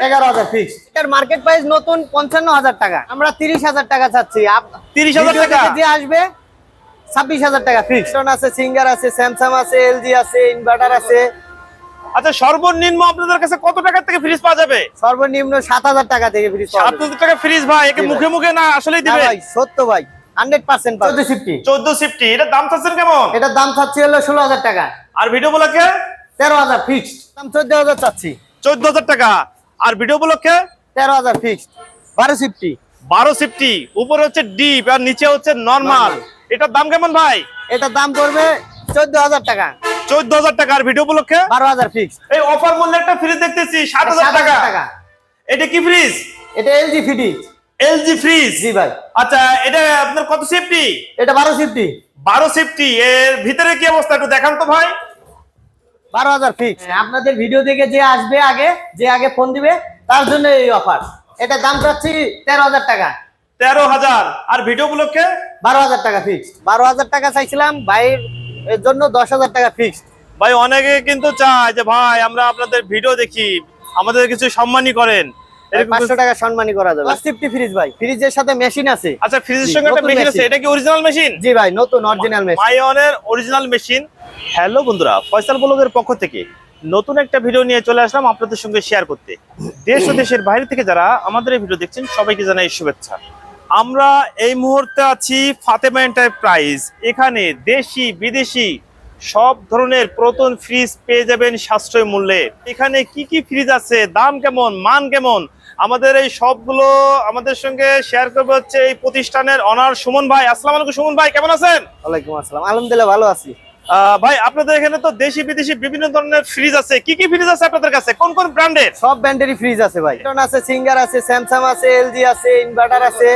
এগারো হাজার ফিক্স এটার মার্কেট প্রাইস নতুন পঞ্চান্ন হাজার টাকা। আমরা তিরিশ হাজার টাকা চাচ্ছি। আপ- 30,000 টাকা? যে আসবে ছাব্বিশ হাজার টাকা ফিক্স আছে সিঙ্গার আছে স্যামসাং আছে এলজি আছে ইনভার্টার আছে। আচ্ছা সর্বনিম্ন আপনাদের কাছে কত টাকা থেকে ফ্রিজ পাওয়া যাবে? সর্বনিম্ন সাত হাজার টাকা থেকে ফ্রিজ সাত হাজার টাকা ফ্রিজ ভাই একে মুখে মুখে না আসলেই দিবে ভাই সত্য ভাই হান্ড্রেড পার্সেন্ট চোদ্দ ফিফটি চোদ্দ সিফটি এটার দাম চাচ্ছেন কেমন? এটার দাম চাচ্ছি হলো ষোলো হাজার টাকা। আর ভিডিও উপলক্ষে তেরো হাজার ফিক্সড দাম চোদ্দ হাজার চাচ্ছি। চোদ্দ হাজার টাকা। আর ভিডিও উপলক্ষে তেরো হাজার ফিক্সড বারো সিফটি বারো সিফটি উপরে হচ্ছে ডিপ আর নিচে হচ্ছে নর্মাল এটার দাম কেমন ভাই? এটার দাম পড়বে চোদ্দ হাজার টাকা। চোদ্দ হাজার টাকা আর ভিডিও উপলক্ষে? বারো হাজার ফিক্সড এই অফার মূল্যে একটা ফ্রিজ দেখতেছি সাত হাজার টাকা। টাকা। এটা কি ফ্রিজ এটা এলজি ফিটিং এলজি ফ্রিজ জি ভাই। আচ্ছা এটা আপনার কত সেফটি এটা বারো ফিফটি বারো সেফটি এর ভিতরে কি অবস্থা একটু দেখান তো ভাই। বারো হাজার ফিক্স আপনাদের ভিডিও দেখে যে আসবে আগে যে আগে ফোন দিবে তার জন্য এই অফার এটা দাম চাচ্ছি তেরো হাজার টাকা। তেরো হাজার। আর ভিডিও গুলোকে বারো হাজার টাকা ফিক্স বারো হাজার টাকা চাইছিলাম ভাইয়ের জন্য দশ হাজার টাকা ফিক্সড ভাই অনেকে কিন্তু চায় যে ভাই আমরা আপনাদের ভিডিও দেখি আমাদের কিছু সম্মানই করেন। পাঁচশো টাকা সম্মানী করা যাবে। ফিফটি ফ্রিজ ভাই। ফ্রিজের সাথে মেশিন আছে। আচ্ছা ফ্রিজের জি, সঙ্গে একটা মেশিন আছে। এটা কি অরিজিনাল মেশিন জি ভাই নতুন অরিজিনাল মেশিন মাইনের অরিজিনাল মেশিন হ্যালো বন্ধুরা, ফয়সাল ব্লগের পক্ষ থেকে নতুন একটা ভিডিও নিয়ে চলে আসলাম আপনাদের সঙ্গে শেয়ার করতে। দেশ ও দেশের বাইরে থেকে যারা আমাদের এই ভিডিও দেখছেন, সবাইকে জানাই শুভেচ্ছা। আমরা এই মুহূর্তে আছি ফাতেমা এন্টারপ্রাইজ এখানে দেশি, বিদেশি সব ধরনের প্রতন ফ্রিজ পেয়ে যাবেন সাশ্রয় মূল্যে। এখানে কি কি ফ্রিজ আছে, দাম কেমন, মান কেমন? আমাদের এই সবগুলো আমাদের সঙ্গে শেয়ার করবে হচ্ছে এই প্রতিষ্ঠানের অনার সুমন ভাই। আসসালামু আলাইকুম সুমন ভাই, কেমন আছেন? ওয়ালাইকুম আসসালাম। আলহামদুলিল্লাহ ভালো আছি। ভাই আপনাদের এখানে তো দেশি বিদেশি বিভিন্ন ধরনের ফ্রিজ আছে। কি কি ফ্রিজ আছে আপনাদের কাছে? কোন কোন ব্র্যান্ডের? সব ব্র্যান্ডেরই ফ্রিজ আছে ভাই। আছে সিঙ্গার আছে স্যামসাং আছে এলজি আছে ইনভার্টার আছে।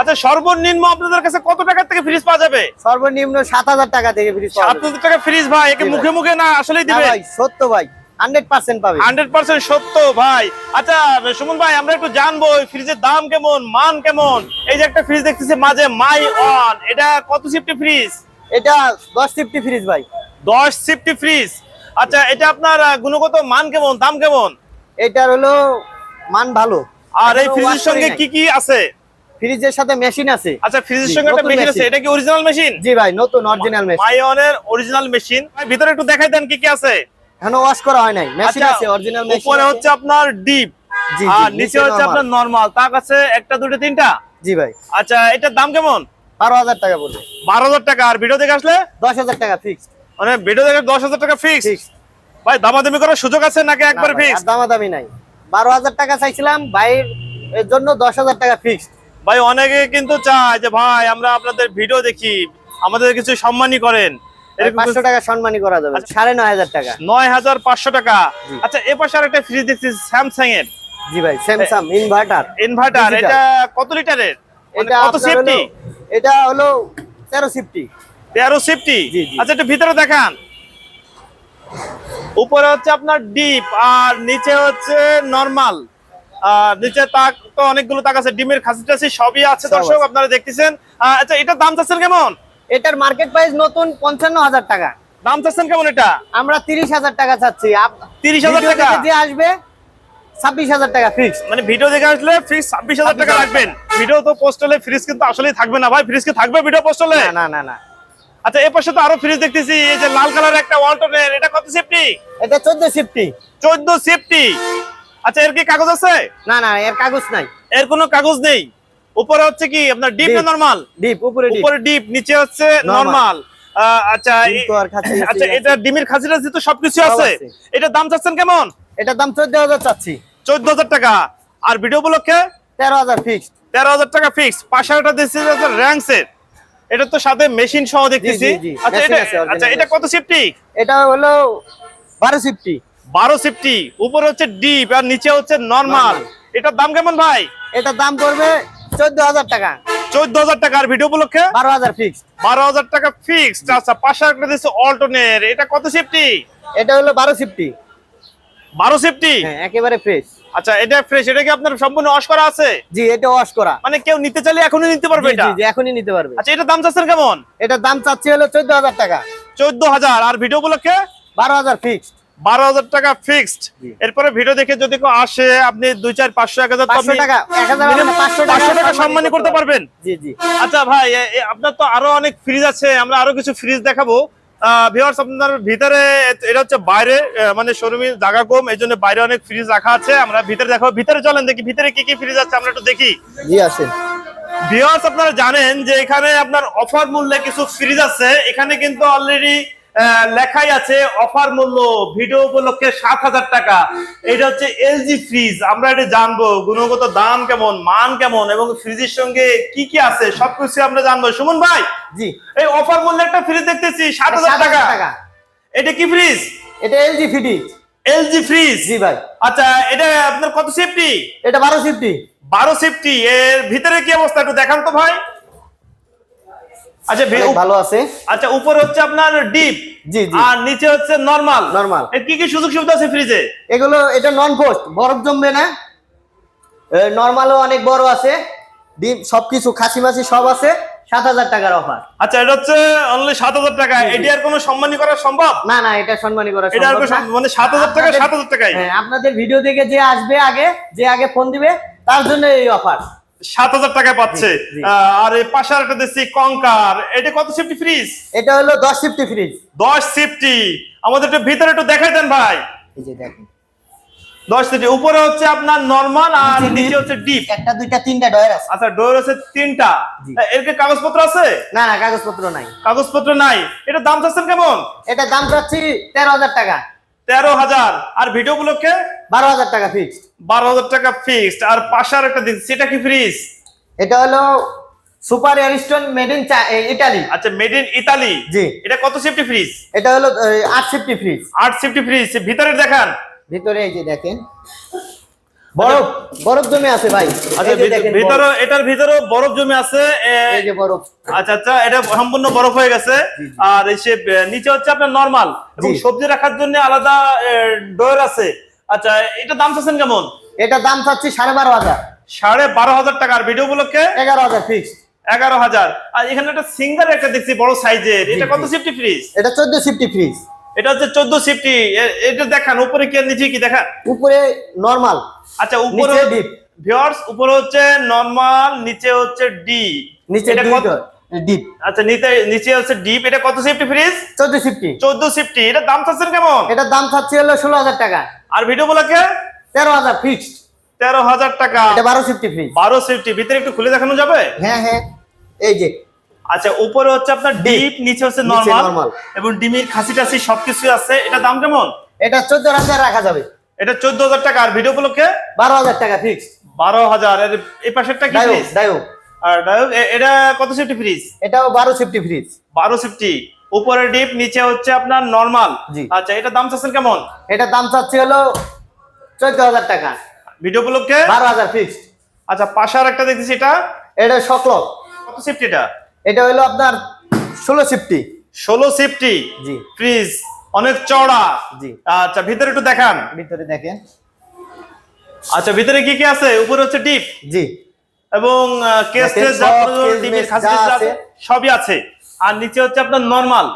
আচ্ছা সর্বনিম্ন আপনাদের কাছে কত টাকা থেকে ফ্রিজ পাওয়া যাবে? সর্বনিম্ন সাত হাজার টাকা থেকে ফ্রিজ পাওয়া যাবে। আপনাদের টাকা ফ্রিজ ভাই একে মুখে মুখে না আসলেই দিবে ভাই সত্য ভাই হান্ড্রেড পার্সেন্ট পাবে। হান্ড্রেড পার্সেন্ট সত্য ভাই। আচ্ছা সুমন ভাই আমরা একটু জানব ফ্রিজের দাম কেমন মান কেমন? এই যে একটা ফ্রিজ দেখতেছি মাঝে মাই অন এটা কত সিফটি ফ্রিজ এটা দশ ফিফটি ফ্রিজ ভাই। দশ সিফটি ফ্রিজ আচ্ছা এটা আপনার গুণগত মান কেমন দাম কেমন? এটার হলো মান ভালো। আর এই ফ্রিজের সঙ্গে কি কি আছে? ফ্রিজের সাথে মেশিন আছে। আচ্ছা ফ্রিজের সঙ্গে একটা মেশিন আছে। এটা কি অরিজিনাল মেশিন জি ভাই নতুন অরিজিনাল মেশিন মাইনের অরিজিনাল মেশিন ভিতরে একটু দেখাই দেন কি কি আছে। এখনও ওয়াশ করা হয় নাই। মেশিন আচ্ছা, আছে অরিজিনাল মেশিন উপরে হচ্ছে আপনার ডিপ জি, জি, আর নিচে নিচে হচ্ছে আপনার নরমাল তার কাছে একটা দুটো তিনটা? জি ভাই। আচ্ছা এটার দাম কেমন? বারো হাজার টাকা পড়বে বারো হাজার টাকা। আর ভিডিও দেখে আসলে? দশ হাজার টাকা মানে ভিডিও দেখে দশ হাজার টাকা ফিক্স ভাই দামাদামি করার সুযোগ আছে নাকি একবার ফিক্স দামাদামি নাই। বারো হাজার টাকা চাইছিলাম ভাইয়ের এর জন্য দশ হাজার টাকা ভাই অনেকে কিন্তু চায় যে ভাই আমরা আপনাদের ভিডিও দেখি আমাদের কিছু সম্মানই করেন। পাঁচশো টাকা সম্মানী করা যাবে সাড়ে নয় হাজার টাকা। নয় হাজার পাঁচশো টাকা। আচ্ছা এ পাশে আরেকটা ফ্রিজ দেখছি স্যামসাং এর জি ভাই স্যামসাং ইনভার্টার ইনভার্টার এটা কত লিটারের কত সেফটি এটা হলো তেরো সিফটি তেরো সেফটি। আচ্ছা একটু ভিতরে দেখান। উপরে হচ্ছে আপনার ডিপ আর নিচে হচ্ছে নরমাল আর নিচে তাক তো অনেকগুলো তাক আছে ডিমের খাসি টাসি সবই আছে দর্শক আপনারা দেখতেছেন। আচ্ছা এটার দাম চাচ্ছেন কেমন? এটার মার্কেট প্রাইস নতুন পঞ্চান্ন হাজার টাকা। দাম চাচ্ছেন কেমন এটা? আমরা তিরিশ হাজার টাকা চাচ্ছি। 30,000 ভিডিও টাকা? যে আসবে ছাব্বিশ হাজার টাকা ফিক্সড মানে ভিডিও দেখে আসলে ছাব্বিশ হাজার টাকা রাখবেন। ভিডিও তো পোস্ট ফ্রিজ কিন্তু আসলেই থাকবে না ভাই। ফ্রিজ কি থাকবে ভিডিও পোস্ট না না না না। আচ্ছা এ পাশে তো আরও ফ্রিজ দেখতেছি এই যে লাল কালার একটা ওয়ালটনের এটা কত সেফটি এটা চোদ্দ সিফটি চোদ্দ সেফটি আচ্ছা এর কি কাগজ আছে? না না এর কাগজ নাই। এর কোনো কাগজ নেই। উপরে হচ্ছে কি আপনার ডিপ না নরমাল ডিপ উপরে ডিপ উপরে ডিপ নিচে হচ্ছে। নরমাল আচ্ছা আচ্ছা এটা ডিমের তো সবকিছু আছে। দাম চাচ্ছেন কেমন? এটার দাম চোদ্দ হাজার চাচ্ছি। চোদ্দ হাজার টাকা। আর ভিডিও উপলক্ষে তেরো হাজার ফিক্সড তেরো হাজার টাকা ফিক্স পাশে একটা দিচ্ছি র্যাঙ্কসের এটা তো সাথে মেশিন সহ দেখতেছি। আচ্ছা এটা আচ্ছা এটা কত সিফটি এটা হলো বারো সিফটি বারো সিফটি উপরে হচ্ছে ডিপ আর নিচে হচ্ছে নরমাল এটার দাম কেমন ভাই? এটার দাম পড়বে চোদ্দ হাজার টাকা। চোদ্দ হাজার টাকা। আর ভিডিও উপলক্ষে বারো হাজার ফিক্সড বারো হাজার টাকা ফিক্সড আচ্ছা পাশে একটা দিচ্ছে অল্টনের এটা কত সেফটি এটা হলো বারো সিফটি বারো সেফটি হ্যাঁ একেবারে ফ্রেশ আচ্ছা এটা ফ্রেশ এটা কি আপনার সম্পূর্ণ ওয়াশ করা আছে? জি এটা ওয়াশ করা। মানে কেউ নিতে চাইলে এখনই নিতে পারবে এটা? জি, এখনই নিতে পারবে। আচ্ছা এটার দাম চাচ্ছেন কেমন? এটার দাম চাচ্ছি হলো চোদ্দ হাজার টাকা। চোদ্দ হাজার আর ভিডিও বারো হাজার ফিক্সড বারো হাজার টাকা ফিক্সড এরপরে ভিডিও দেখে যদি কেউ আসে আপনি দুই চার পাঁচশো এক হাজার পাঁচশো টাকা সম্মানী করতে পারবেন? জি জি। আচ্ছা ভাই আপনার তো আরও অনেক ফ্রিজ আছে আমরা আরও কিছু ফ্রিজ দেখাবো। ভিউয়ার্স আপনার ভিতরে এটা হচ্ছে বাইরে মানে শোরুমে জায়গা কম এই জন্য বাইরে অনেক ফ্রিজ রাখা আছে। আমরা ভিতরে দেখো ভিতরে চলেন দেখি ভিতরে কি কি ফ্রিজ আছে আমরা একটু দেখি। জি আসেন। ভিউয়ার্স আপনারা জানেন যে এখানে আপনার অফার মূল্যে কিছু ফ্রিজ আছে। এখানে কিন্তু অলরেডি লেখাই আছে অফার মূল্য ভিডিও উপলক্ষে সাত হাজার টাকা। এটা হচ্ছে এলজি ফ্রিজ আমরা এটা জানব গুণগত দাম কেমন মান কেমন এবং ফ্রিজের সঙ্গে কি কি আছে সবকিছু আমরা জানব। সুমন ভাই জি। এই অফার মূল্যে একটা ফ্রিজ দেখতেছি সাত হাজার টাকা। এটা কি ফ্রিজ এটা এলজি ফিটিজ এলজি ফ্রিজ জি ভাই। আচ্ছা এটা আপনার কত সেফটি এটা বারো সেফটি বারো সেফটি এর ভিতরে কি অবস্থা একটু দেখান তো ভাই। আচ্ছা ভালো আছে। আচ্ছা উপরে হচ্ছে আপনার ডিপ জি, জি। আর নিচে হচ্ছে নরমাল। এর কি কি সুযোগ সুবিধা আছে ফ্রিজে এগুলো এটা নন বরফ জমবে না। নর্মালও অনেক বড় আছে। ডিম সবকিছু খাসি মাসি সব আছে। সাত হাজার টাকার অফার আচ্ছা এটা হচ্ছে অনলি সাত হাজার টাকা। এটি আর কোনো সম্মানী করা সম্ভব? না না এটা সম্মানী করা এটা মানে সাত হাজার টাকা সাত হাজার টাকায় হ্যাঁ আপনাদের ভিডিও দেখে যে আসবে আগে যে আগে ফোন দিবে তার জন্য এই অফার সাত হাজার টাকায় পাচ্ছে। আর পাশে একটা কঙ্কার। এটা কত সেফটি ফ্রিজ এটা হলো দশ ফিফটি ফ্রিজ দশ সেফটি আমাদের একটু ভিতরে একটু দেখাই দেন ভাই। এই যে দেখেন। দশ সেফটি উপরে হচ্ছে আপনার নর্মাল আর নিচে হচ্ছে ডিপ একটা দুইটা তিনটা ডয়ার আছে। আচ্ছা আছে তিনটা। এর কি কাগজপত্র আছে? না না কাগজপত্র নাই। কাগজপত্র নাই। এটা দাম চাচ্ছেন কেমন? এটা দাম চাচ্ছি তেরো হাজার টাকা। তেরো হাজার। আর ভিডিও গুলোকে বারো হাজার টাকা ফিক্সড বারো হাজার টাকা ফিক্সড আর পাশে আর একটা দিচ্ছি সেটা কি ফ্রিজ এটা হলো super Ariston made in Italy আচ্ছা মেড ইন ইতালি জি। এটা কত সেফটি ফ্রিজ এটা হলো আট সেফটি ফ্রিজ আট সেফটি ফ্রিজ ভিতরে দেখান। ভিতরে এই যে দেখেন। বরফ। বরফ জমে আছে ভাই। আচ্ছা ভিতরে এটার ভিতরে বরফ জমে আছে এই যে বরফ। আচ্ছা আচ্ছা এটা সম্পূর্ণ বরফ হয়ে গেছে। আর এই সে নিচে হচ্ছে আপনার নরমাল। এবং সবজি রাখার জন্য আলাদা ডোর আছে। আচ্ছা এটা দাম চাচ্ছেন কেমন? এটা দাম চাচ্ছি সাড়ে বারো হাজার। সাড়ে বারো হাজার টাকার ভিডিও গুলোকে এগারো হাজার ফিক্সড এগারো হাজার। আর এখানে একটা সিঙ্গার একটা দেখছি বড় সাইজের। এটা কত। সেফটি ফ্রিজ এটা চোদ্দ ফিফটি ফ্রিজ এটা হচ্ছে চোদ্দ সেফটি এটা দেখান উপরে কি নিচে কি দেখান? উপরে নর্মাল আচ্ছা উপরে deep। ভিউয়ার্স উপরে হচ্ছে নরমাল নিচে হচ্ছে ডি নিচে এটা কত? ডিপ আচ্ছা নিচে নিচে হচ্ছে ডিপ এটা কত সেফটি ফ্রিজ? চোদ্দ ফিফটি চোদ্দ সেফটি এটা দাম চাচ্ছেন কেমন? এটার দাম চাচ্ছি হলো ষোলো হাজার টাকা। আর ভিডিও তেরো হাজার ফিক্সড তেরো হাজার টাকা। এটা বারো ফিফটি ফ্রিজ বারো সেফটি ভিতরে একটু খুলে দেখানো যাবে? হ্যাঁ হ্যাঁ। এই যে আচ্ছা উপরে হচ্ছে আপনার ডিপ নিচে হচ্ছে নরমাল এবং ডিমের খাসি টাসি সবকিছু আছে। এটা দাম কেমন? এটা চোদ্দ হাজার রাখা যাবে। এটা চোদ্দ হাজার টাকা। আর ভিডিও গুলোকে বারো হাজার টাকা ফিক্সড বারো হাজার। এই পাশেরটা কি ডায়ো আর এটা কত সেফটি ফ্রিজ এটাও বারো ফিফটি ফ্রিজ বারো সেফটি উপরে ডিপ নিচে হচ্ছে আপনার নরমাল। আচ্ছা এটা দাম চাচ্ছেন কেমন? এটা দাম চাচ্ছি হলো চোদ্দ হাজার টাকা। ভিডিও গুলোকে বারো হাজার ফিক্সড আচ্ছা পাশে আর একটা দেখতেছি এটা? এটা সকলক কত সেফটি এটা হলো আপনার ষোলো ফিফটি ষোলো সিফটি? জি। ফ্রিজ অনেক চওড়া। জি। আচ্ছা ভিতরে একটু দেখান। ভিতরে দেখেন। আচ্ছা ভিতরে কি কি আছে? উপরে হচ্ছে ডিপ। জি। এবং কেস টেস ডিমের আছে। সবই আছে। আর নিচে হচ্ছে আপনার নরমাল।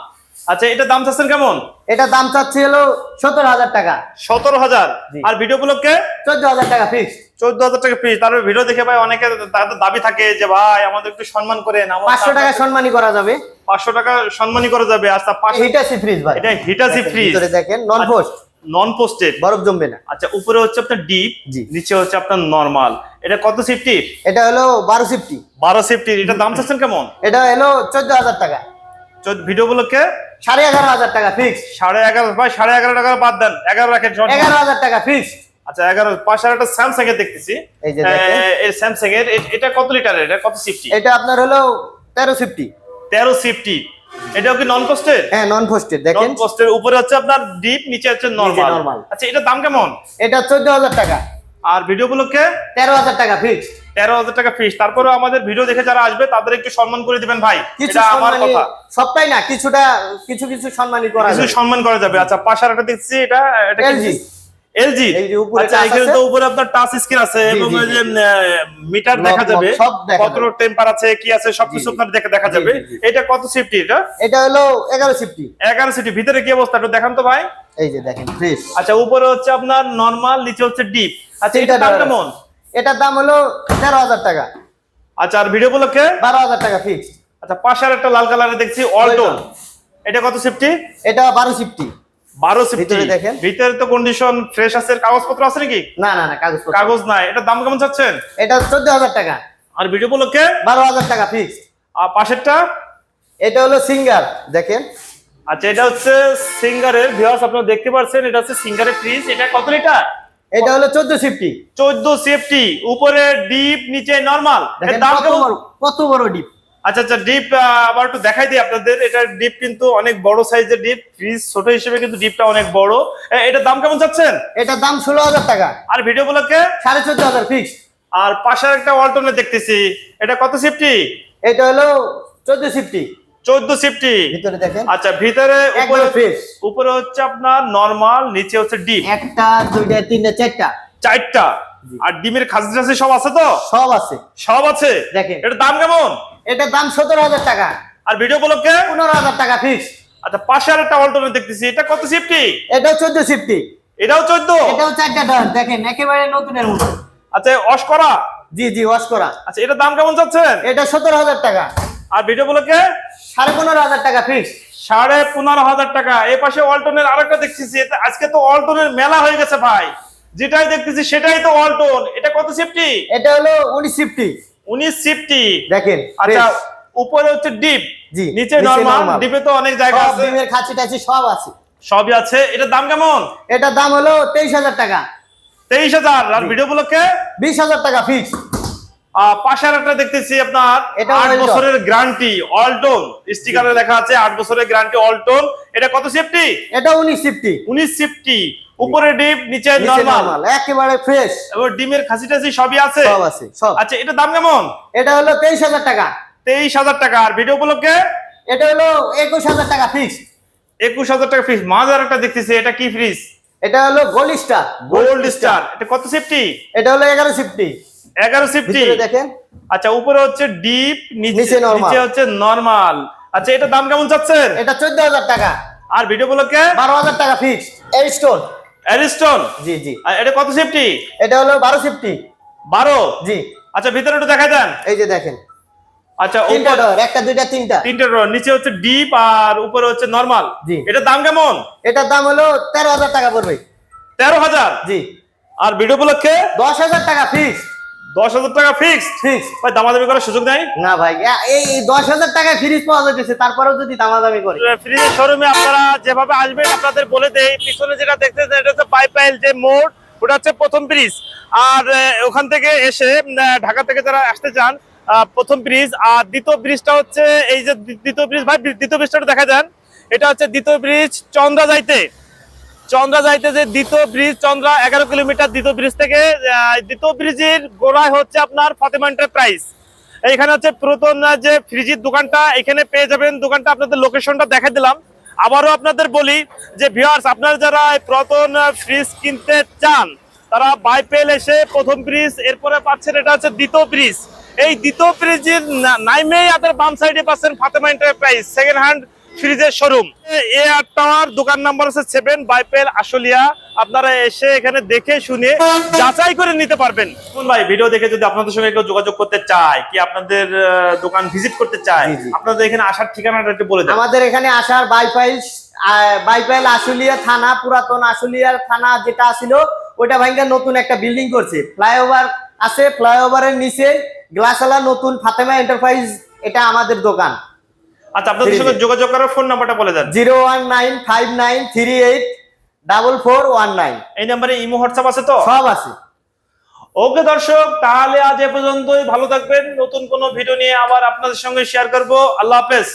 আচ্ছা এটা দাম চাচ্ছেন কেমন? এটা দাম চাচ্ছি হলো সত্তর হাজার টাকা। সতেরো হাজার। আর ভিডিও গুলোকে চোদ্দ হাজার টাকা ফিক্সড চোদ্দ হাজার টাকা পিস তারপরে ভিডিও দেখে ভাই অনেকে তাদের দাবি থাকে যে ভাই আমাদের একটু সম্মান করেন পাঁচশো টাকা সম্মানী করা যাবে। পাঁচশো টাকা সম্মানই করা যাবে। আচ্ছা হিটাসি ফ্রিজ ভাই। এটা হিটাসি ফ্রিজ দেখেন নন পোস্ট নন পোস্টেড বরফ জমবে না। আচ্ছা উপরে হচ্ছে আপনার ডিপ। নিচে হচ্ছে আপনার নরমাল এটা কত সেফটি এটা হলো বারো ফিফটি বারো সেফটি এটা দাম চাচ্ছেন কেমন? এটা হলো চোদ্দ হাজার টাকা। ভিডিও গুলোকে সাড়ে এগারো হাজার টাকা ফিক্সড সাড়ে এগারো ভাই সাড়ে এগারো টাকা বাদ দেন। এগারো রাখেন এগারো হাজার টাকা ফিক্সড আচ্ছা এগারো পাশে একটা স্যামসাং এর দেখতেছি। এই যে এই স্যামসাং এর এটা কত লিটারের এটা কত সিফটি এটা আপনার হলো তেরো ফিফটি তেরো সিফটি এটাও কি নন পোস্টেড হ্যাঁ নন পোস্টেড নন দেখেন উপরে হচ্ছে আপনার ডিপ নিচে হচ্ছে নরমাল normal। আচ্ছা দাম কেমন? এটা টাকা। আর ভিডিও গুলোকে তেরো হাজার টাকা তারপরে আমাদের ভিডিও দেখে যারা আসবে তাদের একটু সম্মান করে দিবেন ভাই। এটা আমার কথা। সবটাই না কিছুটা কিছু কিছু করা কিছু যাবে। সম্মান করা যাবে। আচ্ছা পাশে আর একটা দেখছি এটা এলজি? এই যে উপরে আচ্ছা এখানে তো উপরে আপনার টাচ স্ক্রিন আছে এবং যে মিটার দেখা যাবে। কত টেম্পার আছে কি আছে সবকিছু। আপনার দেখা দেখা যাবে। এটা কত সেফটি এটা? এটা হলো এগারো সিফটি এগারো সিটি ভিতরে কি অবস্থা একটু দেখান তো ভাই। এই যে দেখেন ফ্রেশ আচ্ছা উপরে হচ্ছে আপনার নরমাল নিচে হচ্ছে ডিপ আচ্ছা এটা দাম কেমন? এটার দাম হলো তেরো হাজার টাকা। আচ্ছা আর ভিডিও গুলোকে বারো হাজার টাকা ফিক্স আচ্ছা পাশে একটা লাল কালারে দেখছি অল্টোন এটা কত সেফটি এটা বারো সিফটি বারো ভিতরে দেখেন। ভিতরে তো কন্ডিশন ফ্রেশ আছে কাগজপত্র আছে নাকি? না না না কাগজ কাগজ নাই। এটা দাম কেমন চাচ্ছেন? এটা চোদ্দ হাজার টাকা। আর ভিডিও গুলোকে বারো হাজার টাকা ফিক্স আর পাশেরটা? এটা হলো সিঙ্গার দেখেন। আচ্ছা এটা হচ্ছে সিঙ্গারের ভিউয়ার্স আপনারা দেখতে পাচ্ছেন এটা হচ্ছে সিঙ্গারের ফ্রিজ এটা কত লিটার? এটা হলো সিফটি। চোদ্দ সেফটি। উপরে ডিপ নিচে নরমাল দাম কত বড় কত বড় ডিপ আচ্ছা আচ্ছা ডিপ আবার একটু দেখাই দিই আপনাদের। এটা ডিপ কিন্তু অনেক বড় সাইজের ডিপ ফ্রিজ ছোট হিসেবে কিন্তু ডিপটা অনেক বড়। এটার দাম কেমন চাচ্ছেন? এটার দাম ষোলো হাজার টাকা। আর ভিডিও গুলোকে সাড়ে চোদ্দ হাজার ফিক্স আর পাশের একটা অল্টনে দেখতেছি। এটা কত সেফটি এটা হলো চোদ্দ সিফটি চোদ্দ সেফটি ভিতরে দেখেন। আচ্ছা ভিতরে উপরে হচ্ছে আপনার নরমাল নিচে হচ্ছে ডিপ একটা দুইটা তিনটা চারটা। চারটা। আর ডিমের খাসি সব আছে তো? সব আছে। সব আছে? দেখেন। এটার দাম কেমন? এটার দাম সতেরো হাজার টাকা। আর ভিডিও গুলোকে পনেরো হাজার টাকা ফিক্স আচ্ছা পাশে আর একটা অল্টনে দেখতেছি। এটা কত সেফটি এটাও চোদ্দ সিফটি এটাও চোদ্দ? এটাও চারটা ডান দেখেন একেবারে নতুনের মতো। আচ্ছা অস করা? জি জি ওয়াশ করা। আচ্ছা এটার দাম কেমন চাচ্ছেন? এটা সতেরো হাজার টাকা। আর ভিডিও গুলোকে সাড়ে পনেরো হাজার টাকা ফিক্স সাড়ে পনেরো হাজার টাকা। এই পাশে অল্টনের আরেকটা দেখতেছি। আজকে তো অল্টনের মেলা হয়ে গেছে ভাই। যেটাই দেখতেছি সেটাই তো অল্টন এটা কত সেফটি এটা হলো উনিশ সিফটি উনিশ সেফটি দেখেন আচ্ছা উপরে হচ্ছে ডিপ জি, নিচে নরমাল ডিপে তো অনেক জায়গা আছে। ডিমের খাঁচি টাচি সব আছে। সবই আছে। এটার দাম কেমন? এটার দাম হলো তেইশ হাজার টাকা। তেইশ হাজার। আর ভিডিও গুলোকে বিশ হাজার টাকা ফিক্স আহ, পাশে আর একটা দেখতেছি আপনার। আট বছরের গ্যারান্টি অল্টন স্টিকারে লেখা আছে আট বছরের গ্যারান্টি অল্টন এটা কত সেফটি এটা উনিশ সিফটি উনিশ সেফটি উপরে ডিপ নিচে নরমাল। একেবারে ফ্রেশ এবং ডিমের খাসি টাসি সবই আছে? সব আছে সব। আচ্ছা এটা দাম কেমন? এটা হলো তেইশ হাজার টাকা। তেইশ হাজার টাকা। আর ভিডিও উপলক্ষে? এটা হলো একুশ হাজার টাকা ফিক্স একুশ হাজার টাকা ফ্রিজ মাঝার একটা দেখতেছি এটা কি ফ্রিজ এটা হলো গোল্ড স্টার গোল্ড স্টার এটা কত সেফটি এটা হলো এগারো সিফটি এগারো সেফটি ভিতরে দেখেন। আচ্ছা উপরে হচ্ছে ডিপ নিচে নিচে হচ্ছে নরমাল আচ্ছা এটা দাম কেমন চাচ্ছেন? এটা চোদ্দ হাজার টাকা। আর ভিডিও উপলক্ষে? বারো হাজার টাকা ফিক্স এই স্টোন অ্যারিস্টন জি জি। এটা কত সেফটি এটা হলো বারো সিফটি বারো? জি। আচ্ছা ভিতরে একটু দেখা দেন। এই যে দেখেন। আচ্ছা তিনটা ডোর একটা দুইটা তিনটা। তিনটে ডোর নিচে হচ্ছে ডিপ আর উপরে হচ্ছে নরমাল জি। এটার দাম কেমন? এটার দাম হলো তেরো হাজার টাকা পড়বে। তেরো হাজার? জি। আর ভিডিও উপলক্ষে? দশ হাজার টাকা ফিক্স দশ হাজার টাকা ফিক্সড ফিক্স ভাই দামাদামি করার সুযোগ নাই? না ভাই এই এই দশ হাজার টাকায় ফ্রিজ পাওয়া যাচ্ছে তারপরেও যদি দামাদামি করে। ফ্রিজের শোরুমে আপনারা যেভাবে আসবেন আপনাদের বলে দেই পিছনে যেটা দেখতেছেন এটা হচ্ছে পাইপাইল যে মোড় ওটা হচ্ছে প্রথম ব্রিজ আর ওখান থেকে এসে ঢাকা থেকে যারা আসতে চান প্রথম ব্রিজ আর দ্বিতীয় ব্রিজটা হচ্ছে এই যে দ্বিতীয় ব্রিজ ভাই দ্বিতীয় ব্রিজটা দেখা যান। এটা হচ্ছে দ্বিতীয় ব্রিজ চন্দ্রা যাইতে চন্দ্রা যাইতে যে দ্বিতীয় ব্রিজ চন্দ্রা এগারো কিলোমিটার দ্বিতীয় ব্রিজ থেকে দ্বিতীয় ব্রিজের গোড়ায় হচ্ছে আপনার ফাতেমা এন্টারপ্রাইজ এইখানে হচ্ছে পুরাতন যে ফ্রিজের দোকানটা, এখানে পেয়ে যাবেন। দোকানটা আপনাদের লোকেশনটা দেখা দিলাম। আবারও আপনাদের বলি যে ভিউয়ার্স আপনারা যারা পুরাতন ফ্রিজ কিনতে চান, তারা বাইপেল এসে প্রথম ব্রিজ এরপরে পাচ্ছেন এটা হচ্ছে দ্বিতীয় ব্রিজ এই দ্বিতীয় ব্রিজের নাইমেই আপনার বাম সাইডে পাচ্ছেন ফাতেমা এন্টারপ্রাইজ সেকেন্ড হ্যান্ড ফ্রিজের শোরুম এ আর টাওয়ার দোকান নাম্বার হচ্ছে সেভেন বাইপেল আশুলিয়া। আপনারা এসে এখানে দেখে শুনে যাচাই করে নিতে পারবেন। ভাই ভিডিও দেখে যদি আপনাদের সঙ্গে কেউ যোগাযোগ করতে চায় কি আপনাদের দোকান ভিজিট করতে চায়। আপনাদের এখানে আসার ঠিকানাটা একটু বলে দেন। আমাদের এখানে আসার বাইপাইল বাইপাইল আশুলিয়া থানা পুরাতন আশুলিয়ার থানা যেটা ছিল ওইটা ভাঙ্গা নতুন একটা বিল্ডিং করছে। ফ্লাইওভার আছে ফ্লাইওভারের নিচে গ্লাসওয়ালা নতুন ফাতেমা এন্টারপ্রাইজ এটা আমাদের দোকান। আচ্ছা আপনাদের সঙ্গে যোগাযোগ করার ফোন নাম্বারটা বলে দেন। Zero one nine five nine three eight double four one nine. এই নাম্বারে ইমো হোয়াটসঅ্যাপ আছে তো? সব আছে। ওকে দর্শক তাহলে আজ এ পর্যন্তই। ভালো থাকবেন। নতুন কোন ভিডিও নিয়ে আবার আপনাদের সঙ্গে শেয়ার করব। আল্লাহ হাফেজ।